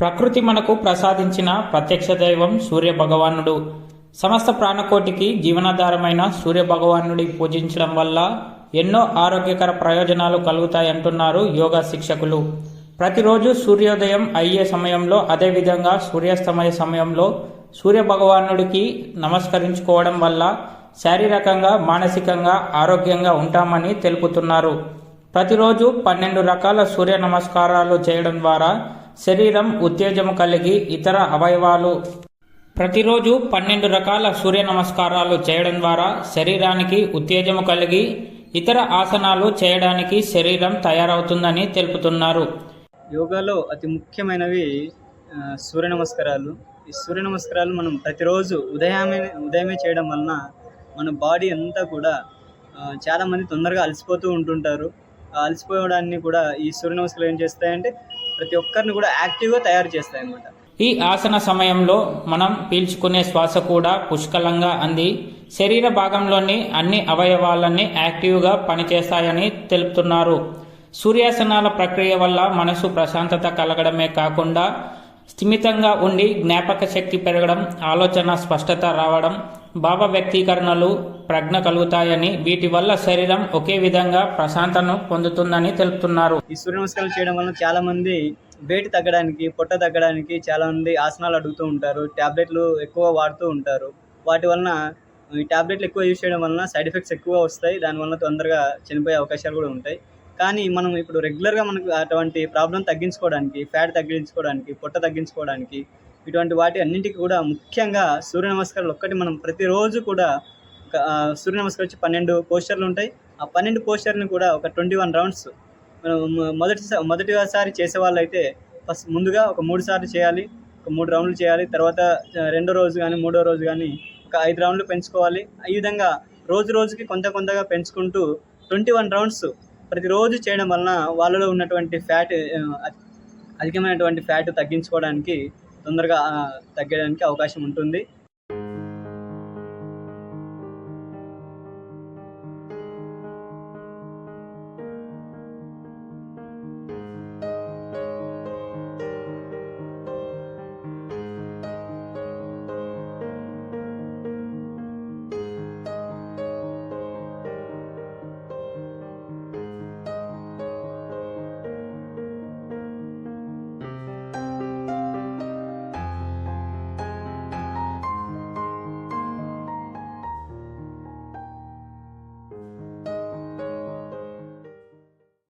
ప్రకృతి మనకు ప్రసాదించిన ప్రత్యక్ష దైవం సూర్య భగవానుడు. సమస్త ప్రాణకోటికి జీవనాధారమైన సూర్య భగవానుడి పూజించడం వల్ల ఎన్నో ఆరోగ్యకర ప్రయోజనాలు కలుగుతాయంటున్నారు యోగా శిక్షకులు. ప్రతిరోజు సూర్యోదయం అయ్యే సమయంలో అదేవిధంగా సూర్యాస్తమయ సమయంలో సూర్య భగవానుడికి నమస్కరించుకోవడం వల్ల శారీరకంగా మానసికంగా ఆరోగ్యంగా ఉంటామని తెలుపుతున్నారు. ప్రతిరోజు పన్నెండు రకాల సూర్య నమస్కారాలు చేయడం ద్వారా శరీరం ఉత్తేజము కలిగి ఇతర అవయవాలు. ప్రతిరోజు పన్నెండు రకాల సూర్య నమస్కారాలు చేయడం ద్వారా శరీరానికి ఉత్తేజము కలిగి ఇతర ఆసనాలు చేయడానికి శరీరం తయారవుతుందని తెలుపుతున్నారు. యోగాలో అతి ముఖ్యమైనవి సూర్య నమస్కారాలు. ఈ సూర్య నమస్కారాలు మనం ప్రతిరోజు ఉదయమే ఉదయమే చేయడం వలన మన బాడీ అంతా కూడా చాలామంది తొందరగా అలసిపోతూ ఉంటుంటారు. అలసిపోవడాన్ని కూడా ఈ సూర్య నమస్కారాలు ఏం చేస్తాయంటే ప్రతి ఒక్కరిని కూడా యాక్టివ్గా తయారు చేస్తాయి అన్నమాట. ఈ ఆసన సమయంలో మనం పీల్చుకునే శ్వాస కూడా పుష్కలంగా అంది. శరీర భాగంలోని అన్ని అవయవాలన్నీ యాక్టివ్గా పనిచేస్తాయని తెలుపుతున్నారు. సూర్యాసనాల ప్రక్రియ వల్ల మనసు ప్రశాంతత కలగడమే కాకుండా స్థిమితంగా ఉండి జ్ఞాపక శక్తి పెరగడం ఆలోచన స్పష్టత రావడం భావ వ్యక్తీకరణలు ప్రజ్ఞ కలుగుతాయని వీటి వల్ల శరీరం ఒకే విధంగా ప్రశాంతను పొందుతుందని తెలుపుతున్నారు. ఈ సూర్య నమస్కారాలు చేయడం వల్ల చాలా మంది వేడి తగ్గడానికి పొట్ట తగ్గడానికి చాలా మంది ఆసనాలు అడుగుతూ ఉంటారు ట్యాబ్లెట్లు ఎక్కువ వాడుతూ ఉంటారు. వాటి వలన ఈ ట్యాబ్లెట్లు ఎక్కువ యూజ్ చేయడం వలన సైడ్ ఎఫెక్ట్స్ ఎక్కువ వస్తాయి దానివల్ల తొందరగా చనిపోయే అవకాశాలు కూడా ఉంటాయి. కానీ మనం ఇప్పుడు రెగ్యులర్గా మనకు అటువంటి ప్రాబ్లం తగ్గించుకోవడానికి ఫ్యాట్ తగ్గించుకోవడానికి పొట్ట తగ్గించుకోవడానికి ఇటువంటి వాటి అన్నింటికి కూడా ముఖ్యంగా సూర్య నమస్కారాలు ఒక్కటి మనం ప్రతిరోజు కూడా సూర్య నమస్కారం వచ్చి పన్నెండు పోస్టర్లు ఉంటాయి. ఆ పన్నెండు పోస్టర్ని కూడా ఒక ట్వంటీ వన్ రౌండ్స్ మనం మొదటి మొదటిసారి చేసే వాళ్ళైతే ఫస్ట్ ముందుగా ఒక మూడు సార్లు చేయాలి ఒక మూడు రౌండ్లు చేయాలి తర్వాత రెండో రోజు కానీ మూడో రోజు కానీ ఒక ఐదు రౌండ్లు పెంచుకోవాలి. ఈ విధంగా రోజు రోజుకి కొంత కొంతగా పెంచుకుంటూ ట్వంటీ వన్ రౌండ్స్ ప్రతిరోజు చేయడం వలన వాళ్ళలో ఉన్నటువంటి ఫ్యాట్ అధికమైనటువంటి ఫ్యాట్ తగ్గించుకోవడానికి తొందరగా తగ్గడానికి అవకాశం ఉంటుంది.